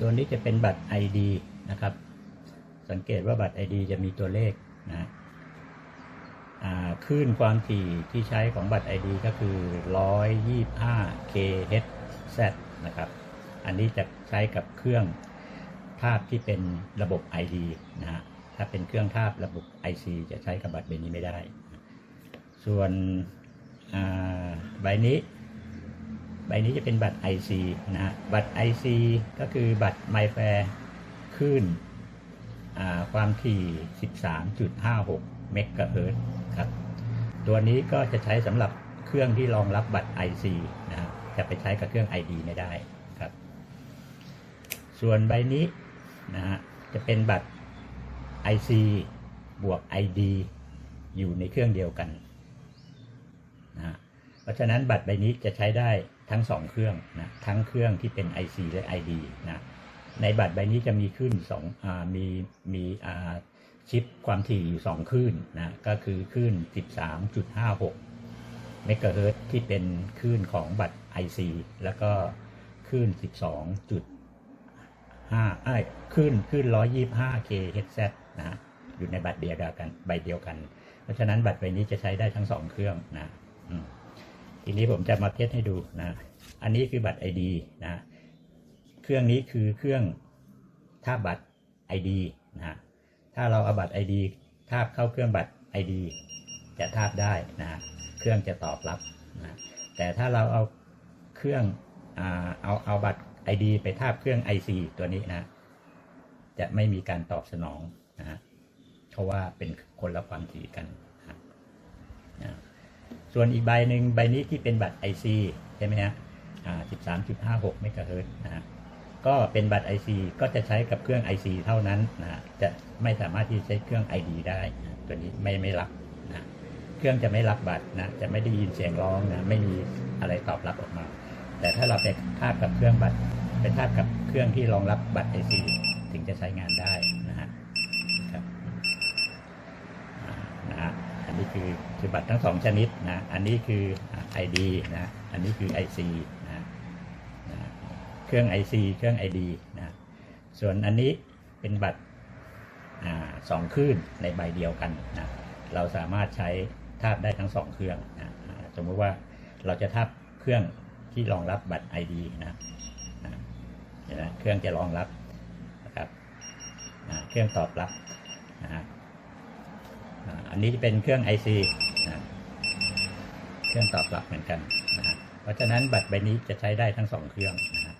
ตัวนี้จะเป็นบัตร ID นะครับ สังเกตว่าบัตร ID จะมีตัวเลขนะคลื่นความถี่ที่ใช้ของบัตร ID ก็คือ 125 kHz นะครับ อันนี้จะใช้กับเครื่องทาบที่เป็นระบบ ID นะฮะ ถ้าเป็นเครื่องทาบระบบ IC จะใช้กับบัตรใบนี้ไม่ได้ ส่วนใบนี้ ใบนี้จะเป็นบัตร IC นะฮะบัตร IC ก็คือบัตร m y f a i r คลื่นความถี่ 13.56 เมกะเฮิรตซ์ครับ ตัวนี้ก็จะใช้สำหรับเครื่องที่รองรับบัตร IC นะฮะจะไปใช้กับเครื่อง ID ไม่ได้ครับ ส่วนใบนี้นะฮะจะเป็นบัตร IC บวก ID อยู่ในเครื่องเดียวกันนะฮะ ราะฉะนั้นบัตรใบนี้จะใช้ได้ทั้งสองเครื่องนะทั้งเครื่องที่เป็น IC และ ID นะในบัตรใบนี้จะมีขึ้นสองอามีมีอ่าชิปความถี่อยู่สองคลื่นนะก็คือคลื่น 13.56 เมกะเฮิรตที่เป็นคลื่นของบัตร IC แล้วก็คลื่น 12.5ไอ้คลื่นคลื่น 125 kHz นะฮะอยู่ในบัตรเดียวกันใบเดียวกัน เพราะฉะนั้นบัตรใบนี้จะใช้ได้ทั้งสองเครื่องนะอืม ทีนี้ผมจะมาเทสให้ดูนะ อันนี้คือบัตร ID นะ เครื่องนี้คือเครื่องทาบัตร ID นะฮะ ถ้าเราเอาบัตร ID ทาบเข้าเครื่องบัตร ID จะทาบได้นะฮะ เครื่องจะตอบรับนะ แต่ถ้าเราเอาเครื่องอ่าเอาเอาบัตร ID ไปทาบเครื่อง IC ตัวนี้นะ จะไม่มีการตอบสนองนะฮะ เพราะว่าเป็นคนละความถี่กันนะ ส่วนอีกใบหนึ่งใบนี้ที่เป็นบัตร IC ใช่ไหมฮะอ่า13.56เมกะเฮิรตนะฮะ ก็เป็นบัตร IC ก็จะใช้กับเครื่อง IC เท่านั้นนะ จะไม่สามารถที่จะใช้เครื่อง ID ได้นะตัวนี้ไม่ไม่รับนะ เครื่องจะไม่รับบัตรนะ จะไม่ได้ยินเสียงร้องนะ ไม่มีอะไรตอบรับออกมา แต่ถ้าเราไปทาบกับเครื่องบัตร ไปทาบกับเครื่องที่รองรับบัตร IC ถึงจะใช้งานได้นะฮะครับอ่านะฮะอั นนี้คือคือบัตรทั้งสองชนิดนะอันนี้คือ ID นะอันนี้คือ IC นะนะเครื่อง IC เครื่อง ID นะส่วนอันนี้เป็นบัตรอสองคลื่นในใบเดียวกันนะเราสามารถใช้ทาบได้ทั้งสองเครื่องนะสมมติว่าเราจะทาบเครื่องที่รองรับบัตร ID นะนะเครื่องจะรองรับนะครับเครื่องตอบรับนะฮะอ่า อันนี้เป็นเครื่อง IC นะเครื่องตอบรับเหมือนกันนะฮะเพราะฉะนั้นบัตรใบนี้จะใช้ได้ทั้งสองเครื่องนะครับ